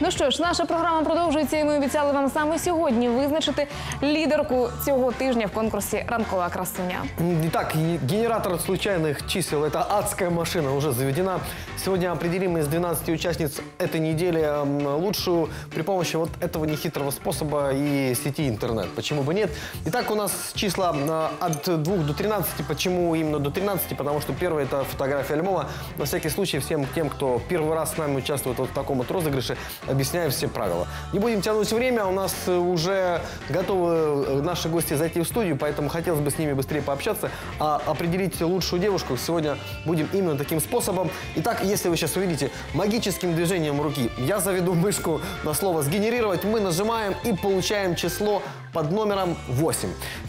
Ну що ж, наша програма продовжується, і ми обіцяли вам саме сьогодні визначити лідерку цього тижня в конкурсі Ранкова красуня. Итак, и- генератор случайных чисел – это адская машина, уже заведена. Сегодня определим из 12 участниц этой недели м, лучшую при помощи вот этого нехитрого способа и сети интернет. Почему бы нет? Итак, у нас числа а, от 2 до 13. Почему именно до 13? Потому что первое – это фотография альбома. На всякий случай всем тем, кто первый раз с нами участвует вот в таком вот розыгрыше, объясняю все правила. Не будем тянуть время, у нас э, уже готовы э, наши гости зайти в студию, поэтому хотелось бы с ними быстрее пообщаться. А определить лучшую девушку сегодня будем именно таким способом. Итак, если вы сейчас увидите, магическим движением руки я заведу мышку на слово «сгенерировать», мы нажимаем и получаем число под номером 8.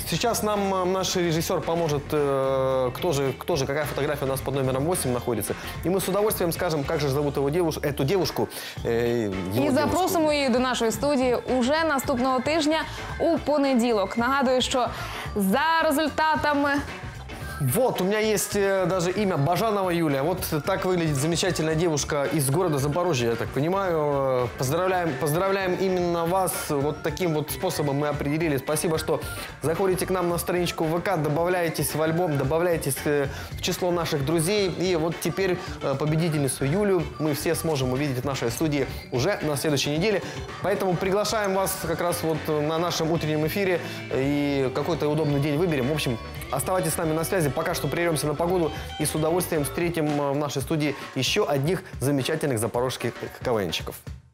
Сейчас нам э, наш режиссер поможет, э, кто, же, кто же, какая фотография у нас под номером 8 находится. И мы с удовольствием скажем, как же зовут его девушку, эту девушку. э, его І девушку. запросимо її до нашої студії уже наступного тижня у понеділок. Нагадую, що за результатами вот, у меня есть э, даже имя Бажанова Юлия. Вот так выглядит замечательная девушка из города Запорожья, я так понимаю. Э, Поздравляем, поздравляем именно вас. Вот таким вот способом мы определили. Спасибо, что заходите к нам на страничку ВК, добавляетесь в альбом, добавляетесь э, в число наших друзей. И вот теперь победительницу Юлю мы все сможем увидеть в нашей студии уже на следующей неделе. Поэтому приглашаем вас как раз вот на нашем утреннем эфире и какой-то удобный день выберем. В общем, оставайтесь с нами на связи. Пока что прервемся на погоду и с удовольствием встретим э, в нашей студии еще одних замечательных запорожских КВНщиков.